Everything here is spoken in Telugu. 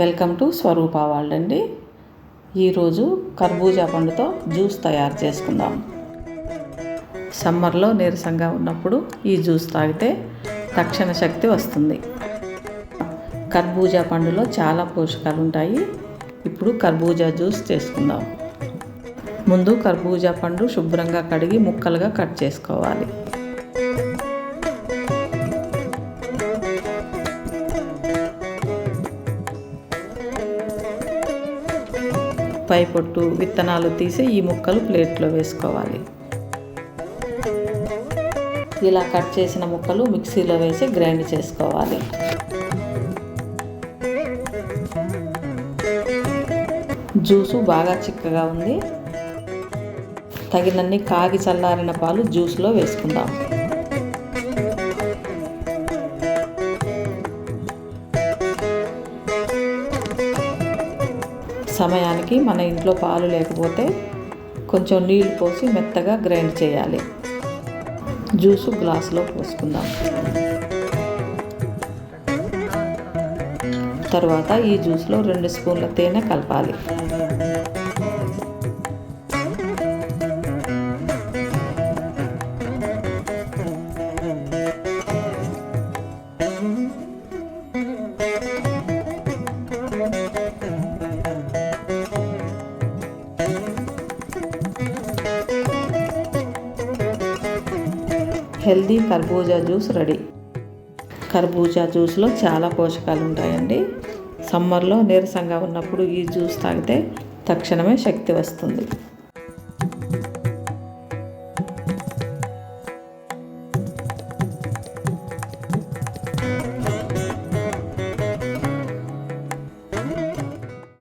వెల్కమ్ టు స్వరూప వరల్డ్ అండి. ఈరోజు కర్బూజా పండుతో జ్యూస్ తయారు చేసుకుందాం. సమ్మర్లో నీరసంగా ఉన్నప్పుడు ఈ జ్యూస్ తాగితే తక్షణ శక్తి వస్తుంది. కర్బూజా పండులో చాలా పోషకాలు ఉంటాయి. ఇప్పుడు కర్బూజా జ్యూస్ చేసుకుందాం. ముందు కర్బూజా పండు శుభ్రంగా కడిగి ముక్కలుగా కట్ చేసుకోవాలి. పై పొట్టు విత్తనాలు తీసి ఈ ముక్కలు ప్లేట్లో వేసుకోవాలి. ఇలా కట్ చేసిన ముక్కలు మిక్సీలో వేసి గ్రైండ్ చేసుకోవాలి. జ్యూసు బాగా చిక్కగా ఉంది. తగినన్ని కాగి చల్లారిన పాలు జ్యూస్లో వేసుకుందాం. సమయానికి మన ఇంట్లో పాలు లేకపోతే కొంచెం నీళ్ళు పోసి మెత్తగా గ్రైండ్ చేయాలి. జ్యూసు గ్లాసులో పోసుకుందాం. తర్వాత ఈ జ్యూస్లో రెండు స్పూన్ల తేనె కలపాలి. హెల్దీ కర్బూజా జ్యూస్ రెడీ. కర్బూజా జ్యూస్లో చాలా పోషకాలు ఉంటాయండి. సమ్మర్లో నీరసంగా ఉన్నప్పుడు ఈ జ్యూస్ తాగితే తక్షణమే శక్తి వస్తుంది.